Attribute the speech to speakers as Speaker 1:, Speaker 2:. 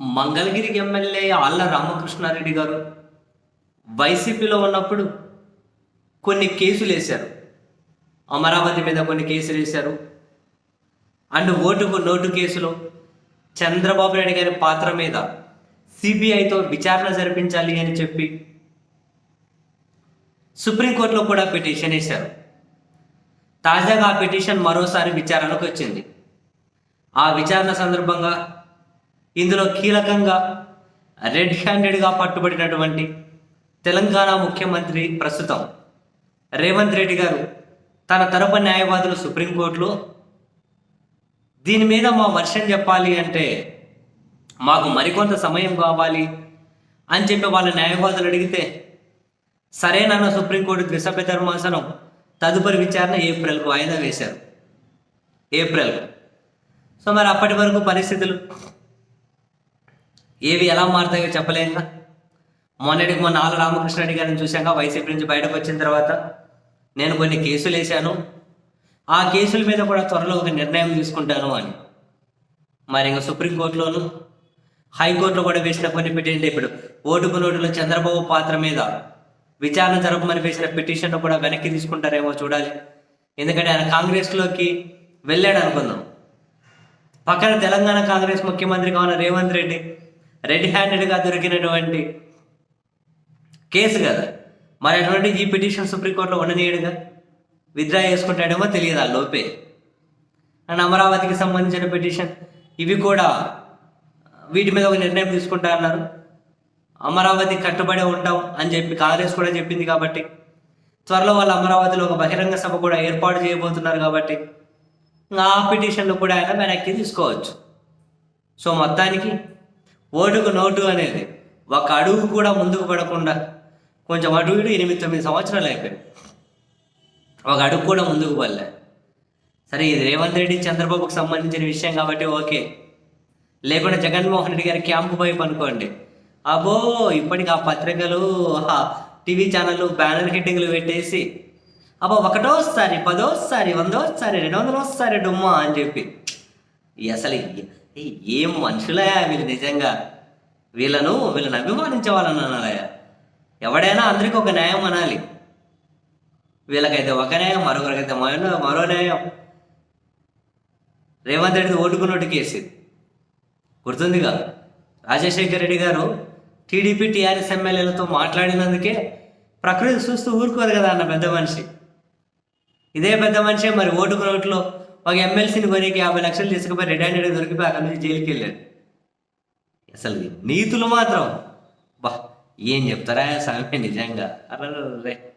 Speaker 1: Mangalagiri MLA ఆళ్ళ రామకృష్ణారెడ్డి గారు వైసీపీలో ఉన్నప్పుడు కొన్ని కేసులు వేశారు. అమరావతి మీద కొన్ని కేసులు వేశారు. అండ్ ఓటుకు నోటు కేసులో చంద్రబాబు నాయుడు గారి పాత్ర మీద సిబిఐతో విచారణ జరిపించాలి అని చెప్పి సుప్రీంకోర్టులో కూడా పిటిషన్ వేశారు. తాజాగా ఆ పిటిషన్ మరోసారి విచారణకు వచ్చింది. ఆ విచారణ సందర్భంగా ఇందులో కీలకంగా రెడ్ హ్యాండెడ్గా పట్టుబడినటువంటి తెలంగాణ ముఖ్యమంత్రి ప్రస్తుతం రేవంత్ రెడ్డి గారు తన తరపు న్యాయవాదులు సుప్రీంకోర్టులో దీని మీద మా వర్షం చెప్పాలి అంటే మాకు మరికొంత సమయం కావాలి అని చెప్పి వాళ్ళ న్యాయవాదులు అడిగితే సరేనన్న సుప్రీంకోర్టు ద్విసభ్య ధర్మాసనం తదుపరి విచారణ ఏప్రిల్కు వాయిదా వేశారు. ఏప్రిల్ సో మరి అప్పటి వరకు పరిస్థితులు? ఏవి ఎలా మారుతాయో చెప్పలేంగా మొన్నటికి మొన్న ఆల రామకృష్ణరెడ్డి గారిని చూశాక వైసీపీ నుంచి బయటకు వచ్చిన తర్వాత నేను కొన్ని కేసులు వేశాను. ఆ కేసుల మీద కూడా త్వరలో ఒక నిర్ణయం తీసుకుంటాను అని. మరి ఇంకా సుప్రీంకోర్టులోను హైకోర్టులో కూడా వేసిన కొన్ని పిటిషన్ ఇప్పుడు ఓటుకు నోటులో చంద్రబాబు పాత్ర మీద విచారణ జరపమని వేసిన పిటిషన్ కూడా వెనక్కి తీసుకుంటారేమో చూడాలి. ఎందుకంటే ఆయన కాంగ్రెస్లోకి వెళ్ళాడు అనుకుందాం. పక్కన తెలంగాణ కాంగ్రెస్ ముఖ్యమంత్రిగా ఉన్న రేవంత్ రెడ్డి? రెడ్ హ్యాండెడ్గా దొరికినటువంటి కేసు కదా? మరి అటువంటి ఈ పిటిషన్ సుప్రీంకోర్టులో ఉండనీయడుగా? విత్డ్రా చేసుకుంటాడేమో తెలియదు ఆ లోపే. అండ్ అమరావతికి సంబంధించిన పిటిషన్. ఇవి కూడా వీటి మీద ఒక నిర్ణయం తీసుకుంటా అన్నారు. అమరావతి కట్టుబడి ఉంటాం అని చెప్పి కాంగ్రెస్ కూడా చెప్పింది కాబట్టి. త్వరలో వాళ్ళు అమరావతిలో ఒక బహిరంగ సభ కూడా ఏర్పాటు చేయబోతున్నారు కాబట్టి ఇంకా ఆ పిటిషన్లు కూడా ఆయన వెనక్కి తీసుకోవచ్చు. సో మొత్తానికి ఓటుకు నోటు అనేది ఒక అడుగు కూడా ముందుకు పడకుండా కొంచెం అటు ఇటు ఎనిమిది తొమ్మిది సంవత్సరాలు అయిపోయాయి. ఒక అడుగు కూడా ముందుకు పడలే. సరే ఇది రేవంత్ రెడ్డి చంద్రబాబుకు సంబంధించిన విషయం కాబట్టి ఓకే. లేకుండా జగన్మోహన్ రెడ్డి గారి క్యాంపు వైపు అనుకోండి అబ్బో ఇప్పటికి ఆ పత్రికలు టీవీ ఛానళ్ళు బ్యానర్ హెడ్డింగ్లు పెట్టేసి అబ్బో ఒకటోసారి పదోసారి వందోసారి రెండు వందలోసారి డుమ్మా అని చెప్పి. అసలు ఏం మనుషులయా వీళ్ళు నిజంగా? వీళ్ళను వీళ్ళని అభిమానించే వాళ్ళని అనాలయా ఎవడైనా అందరికీ ఒక న్యాయం అనాలి. వీళ్ళకైతే ఒక న్యాయం మరొకరికైతే మరో మరో న్యాయం. రేవంత్ రెడ్డి ఓటుకున్నట్టు కేసు గుర్తుందిగా? రాజశేఖర్ రెడ్డి గారు టీడీపీ టీఆర్ఎస్ ఎమ్మెల్యేలతో మాట్లాడినందుకే ప్రకృతి చూస్తూ ఊరుకోదు కదా అన్న పెద్ద మనిషి. ఇదే పెద్ద మనిషి మరి ఓటుకు నోట్లో ఒక ఎమ్మెల్సీని కొనికి యాభై లక్షలు తీసుకుపోయి రెడ్ హ్యాండెడ్ దొరికిపోయి అక్కడ నుంచి జైలుకి వెళ్ళాడు. అసలు నీతులు మాత్రం బా ఏం చెప్తారా? స్వామి నిజంగా. అరే